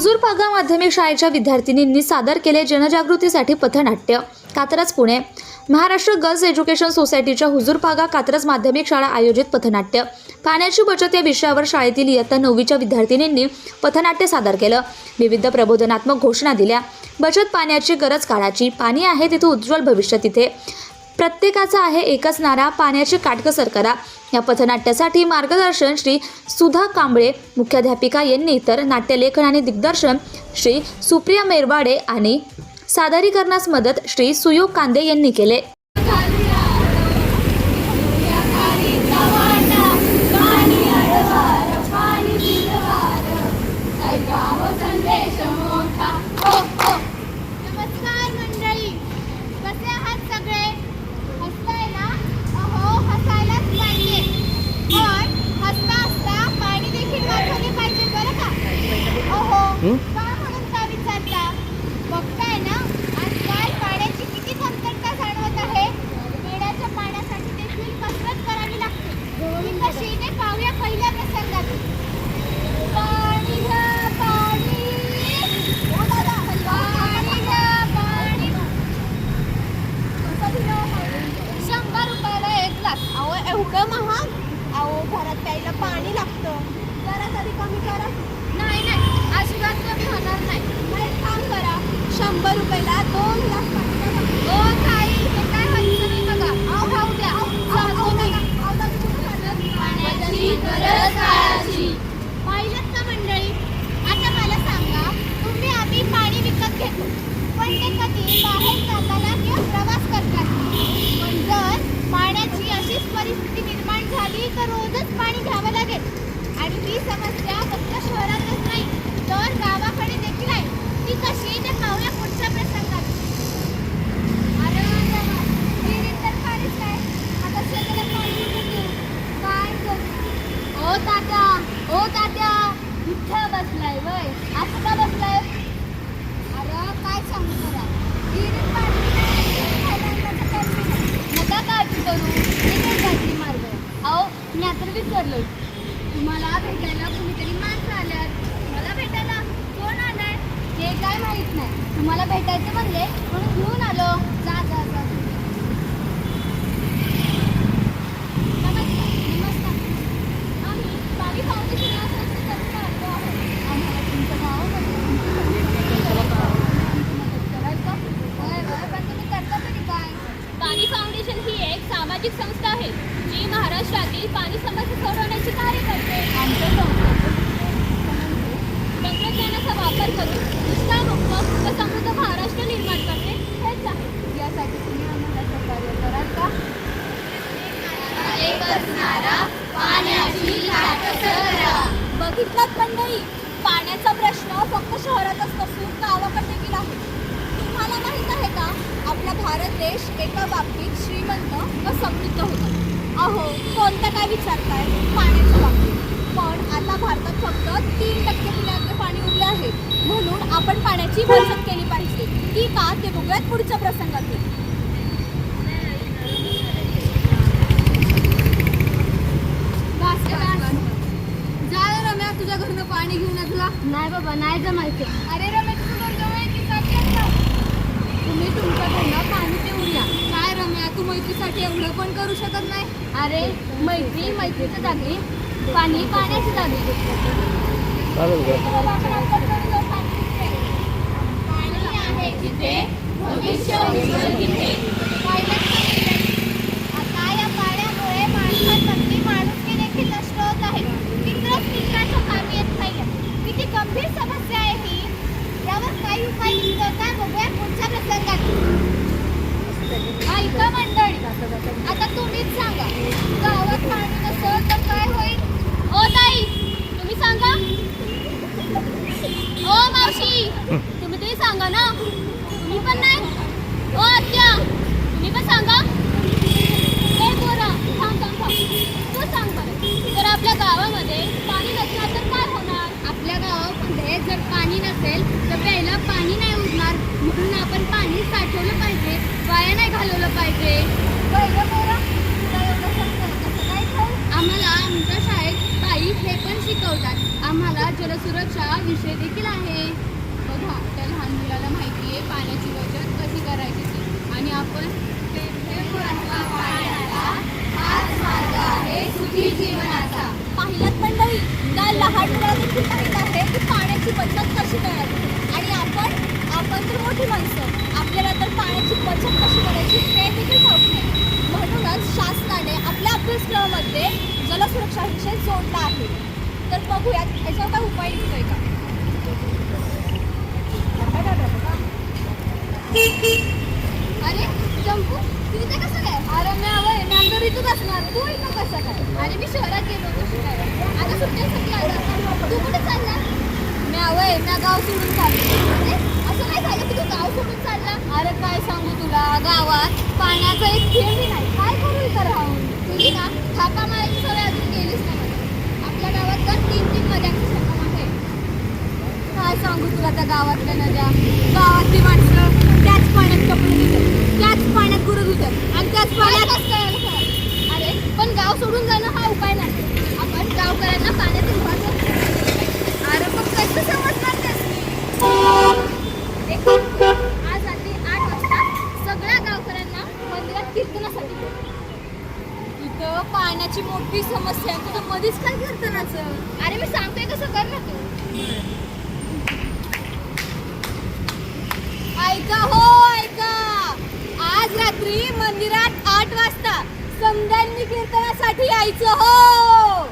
हुजूर पागा माध्यमिक शाळेच्या विद्यार्थिनींनी सादर केले जनजागृतीसाठी पथनाट्य कात्रज पुणे. महाराष्ट्र गर्ल्स एज्युकेशन सोसायटीच्या हुजूर पागा कात्रज माध्यमिक शाळा आयोजित पथनाट्य. पाण्याची बचत या विषयावर शाळेतील इयत्ता नववीच्या विद्यार्थिनींनी पथनाट्य सादर केलं. विविध प्रबोधनात्मक घोषणा दिल्या. बचत पाण्याची गरज काळाची. पाणी आहे तिथे उज्ज्वल भविष्य तिथे. प्रत्येकाचा आहे एकच नारा पाण्याची काटकसर करा. या पथनाट्यासाठी मार्गदर्शन श्री सुधा कांबळे मुख्याध्यापिका यांनी तर नाट्यलेखन आणि दिग्दर्शन श्री सुप्रिया मेरवाडे आणि सादरीकरणास मदत श्री सुयोग कांदे यांनी केले नमस्कार मंडळी कसे आहात सगळे हसताय ना अहो हसायलाच पाहिजे पण हसता हसता पाणी देखील वाचवले पाहिजे बरं का अहो का म्हणून का विचारता बघताय ना आजकाल पाण्याची किती कमतरता जाणवत आहे पिण्याच्या पाण्यासाठी देखील कसरत करावी लागते ती कशी ते पाहूया पहिल्या प्रसंगात पाणी घ्या पाणी ओ दादा पाणी घ्या पाणी कसं दिलं शंभर रुपयाला एक ग्लास अहो एवढं महाग अहो घरात प्यायला पाणी लागतं जरा तरी कमी करा नाही नाही अजिबात कमी होणार नाही मग एक काम करा शंभर रुपयाला दोन ग्लास पाणी द्या. ओ ताई हे काय व्हायचं नाही बघा अहो खाऊ द्या सांगतो मी. पाण्याची गरज काळाची पाहिलं का मंडळी आता मला सांगा तुम्ही आम्ही पाणी विकत घेतो पण ते कधी बाहेर जाताना किंवा प्रवास करतात पण जर पाण्याची अशीच परिस्थिती निर्माण झाली तर रोजच पाणी घ्यावं लागेल आणि ती समस्या फक्त शहरातच नाही तर गावाकडे देखील आहे ती कशी ते पाहूया पुढच्या प्रसंगात अरे वा देवा, विहिरीत तर पाणीच नाही. आता शेताला पाणी कुठून देऊ? काय करू? ओ तात्या ओ तात्या इथं बसलाय वय असं का बसलाय अरे काय सांगू तुला विहिरीत पाणी नाही, खायला अन्नाचं काही नाही. नका काळजी करू इथे काहीतरी मार्ग आहे. अहो मी आता विसरलोय तुम्हाला भेटायला कुणीतरी माणसं आल्यात मला भेटायला कोण आलाय हे काय माहीत नाही तुम्हाला भेटायचं म्हणले म्हणून घेऊन आलो जा जा जा नमस्कार नमस्कार आम्ही बावी फाउंडेशन या संस्थेतर्फे आलो आहोत आम्हाला तुमच्या गावामध्ये तुमची मदत कराल का? होय, होय, पण तुम्ही करता तरी काय? पाणी फाउंडेशन ही एक सामाजिक संस्था आहे जी महाराष्ट्रातील पाणी समस्या सोडवण्याचे कार्य करते आमच्या संस्थेचं वापर करून दुष्काळमुक्त व समृद्ध महाराष्ट्र निर्माण करणे हेच आहे. यासाठी तुम्ही आम्हाला सहकार्य कराल का? बघितलात मंडळी पाण्याचा प्रश्न फक्त शहरातच नसून गावाकडे देखील आहे. तुम्हाला माहीत आहे का? आपला भारत देश एका बाबतीत श्रीमंत व समृद्ध होता. अहो कोणतं काय विचारताय? बाबतीत पण आता भारतात फक्त तीन टक्के पिण्याचे पाणी उरले आहे. म्हणून आपण पाण्याची बचत केली पाहिजे. की का? ते बघूयात पुढच्या प्रसंगात बास का बास? जा रे रम्या तुझ्या घरनं पाणी घेऊन तुला. नाही बाबा नाही जमायचं. अरे आता? तुम्ही तुमच्या घरनं पाणी पिऊन या. काय रम्या तू मैत्रीसाठी एवढं पण करू शकत नाही? अरे मैत्री मैत्रीच्या जागी पाणी पाण्याची उज्ज्वल तिथे आता या पाण्यामुळे माणसांमधली माणुसकी देखील नष्ट होत आहे मित्रच मित्राच्या कामी येत नाहीये किती गंभीर समस्या आहे ही यावर काही उपाय बघूया पुढच्या प्रसंगात ऐका मंडळी आता तुम्हीच सांगा गावात साठवलं पाहिजे वाया नाही घालवलं पाहिजे. आम्हाला आमच्या शाळेत ताई हे पण शिकवतात. आम्हाला जलसुरक्षा विषय देखील आहे. बघा त्या लहान मुलाला माहिती आहे पाण्याची बचत कशी करायची ती. आणि आपण पाहिलात पण नाही. त्या लहान मुलाला देखील माहीत आहे की पाण्याची बचत कशी करायची. आणि आपण आपण तर मोठी माणसं. आपल्याला तर पाण्याची बचत कशी करायची ते देखील ठाऊक नाही. म्हणूनच शासनाने आपल्या अभ्यासक्रमामध्ये जलसुरक्षा विषय जोडला आहे. तर बघूयात ह्याच्यावर काय उपाय निघतोय का अरे जंपू तू इथे कसं काय अरे मी आवय मी आमच्या ऋतूच असणार तू इथं कसं काय अरे मी शहरात गेलो कशी काय आता सुट्ट्यासाठी आलं तू कुठे चालला मी आवय मी गाव सोडून चालले अरे असं काय झालं की तू गाव सोडून चालला अरे काय सांगू तुला गावात पाण्याचा एक थेंबही नाही. काय करू इथं राहून? तुझी ना थापा मारायची सवय अजून गेलीच नाही. आपल्या गावात तर तीन तीन नद्यांचं संगम आहे. काय सांगू तुला त्या गावातल्या नद्या? गावातली माणसं त्याच पाण्यात कपडे धुतात. त्याच पाण्यात गुरु धुतात. आणि त्याच पाण्यात अरे पण गाव सोडून जाणं हा उपाय नाही आपण गावकऱ्यांना पाण्याचं महत्त्व अरे मग कसं समजणार त्यासनी? एक काम कर. आज रात्री आठ वाजता सगळ्या गावकऱ्यांना मंदिरात कीर्तनासाठी बोलव. इथं पाण्याची मोठी समस्या आहे तुला मध्येच काय कीर्तनाचं अरे मी सांगते कसं कर ना तू ऐका हो ऐका. आज रात्री मंदिरात आठ वाजता समजांनी कीर्तनासाठी यायचं हो.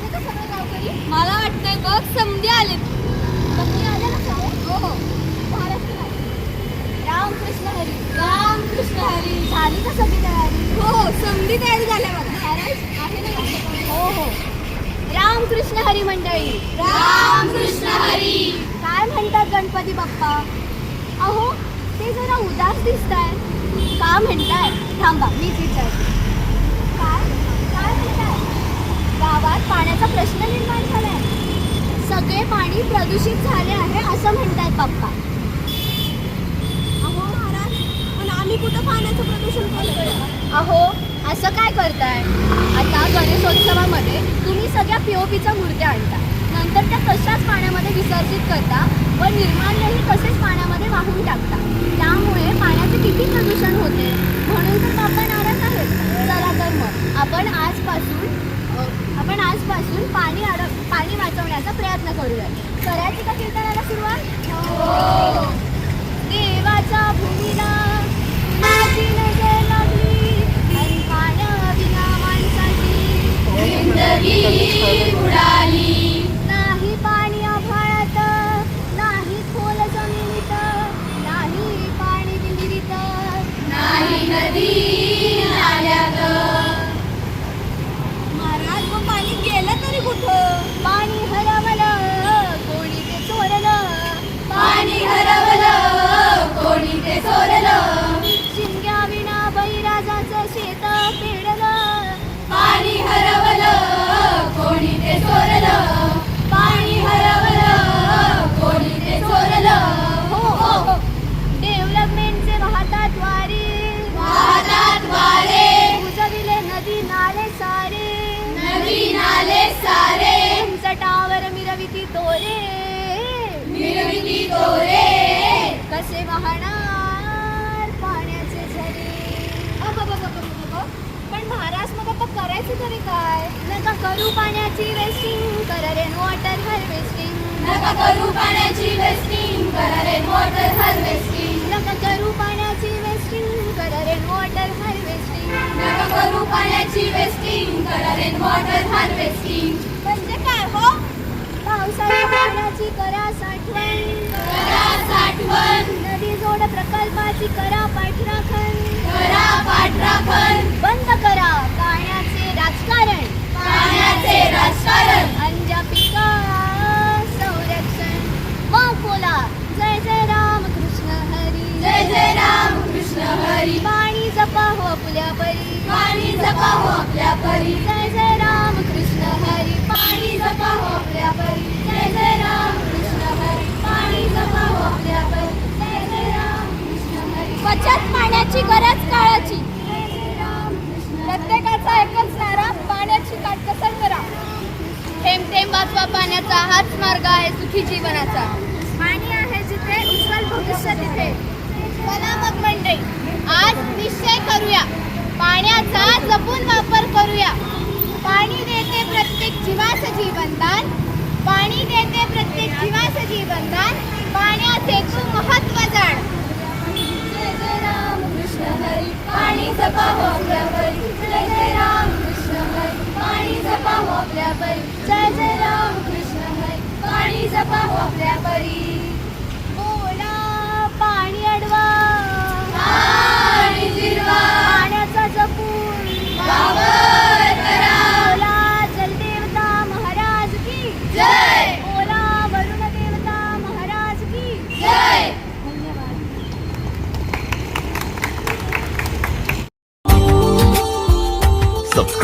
मला वाटतंय बघ समजे आले समधी आले ना सगळे? हो हो महाराष्ट्र आले. रामकृष्ण हरी रामकृष्ण हरी झाली का सगळी तयारी हो हो समधी तयारी झाल्या बघ महाराज आहे ना लक्षात? हो हो रामकृष्ण हरी मंडळी. रामकृष्ण हरी. काय म्हणतात गणपती बाप्पा? अहो ते जरा उदास दिसत आहे का म्हणताय? थांबा मीच विचारते. काय? काय म्हणताय? गावात पाण्याचा प्रश्न निर्माण झालाय. सगळे पाणी प्रदूषित झाले आहे असं म्हणतायत बाप्पा. अहो महाराज पण आम्ही कुठं पाण्याचं प्रदूषण केलं अहो असं काय करताय? आता गणेशोत्सवामध्ये तुम्ही सगळ्या पीओपीच्या मूर्त्या आणता. नंतर त्या तशाच पाण्यामध्ये विसर्जित करता व निर्माल्यही तसेच पाण्यामध्ये वाहून टाकता. त्यामुळे पाण्याचे किती प्रदूषण होते? म्हणून तर बाप्पा नाराज आहेत. चला तर मग आपण आजपासून आपण आजपासून पाणी अड पाणी वाचवण्याचा प्रयत्न करूया करायची का कीर्तनाला सुरुवात? हो. देवाच्या भूमीला नदी नाले सारे टावर मिरविती तोरे. मिरविती तोरे. कसे वाहणार पाण्याचे झरे. पण महाराज मग आता करायचं तरी काय? नका करू पाण्याची वेस्टिंग करा रेन वॉटर हार्वेस्टिंग नका करू पाण्याची वेस्टिंग करा रेन वॉटर हार्वेस्टिंग नका करू पाण्याची वेस्टिंग करा रेन वॉटर हार्वेस्टिंग नका करू पाण्याची वेस्टिंग करा रेन वॉटर हार्वेस्टिंग म्हणजे काय हो? पावसाळ्या पाण्याची करा साठवण. करा साठवण. नदी जोड प्रकल्पाची करा पाठराखण करा पाठराखण बंद करा पाण्याचे राजकारण. पाण्याचे राजकारण. पाणी जपा हो आपल्या परी. जय जय राम कृष्ण हरी. पाणी जपा हो आपल्या परी. जय जय राम कृष्ण हरी. पाणी जपा हो आपल्या परी. जय जय राम कृष्ण हरी. बचत पाण्याची गरज का पाण्याची प्रत्येकाचा एकच नारा पाण्याची काटकसर करा. थेंब थेंब वाचवा पाण्याचा हाच मार्ग आहे सुखी जीवनाचा. पाणी आहे जिथे उज्ज्वल भविष्य तिथे. चला मग मंडळी आज निश्चय करूया. पाण्याचा जपून वापर करूया. पाणी देते प्रत्येक जीवास जीवनदान. पाणी देते प्रत्येक जीवास जीवनदान. पाण्याचे तू महत्त्व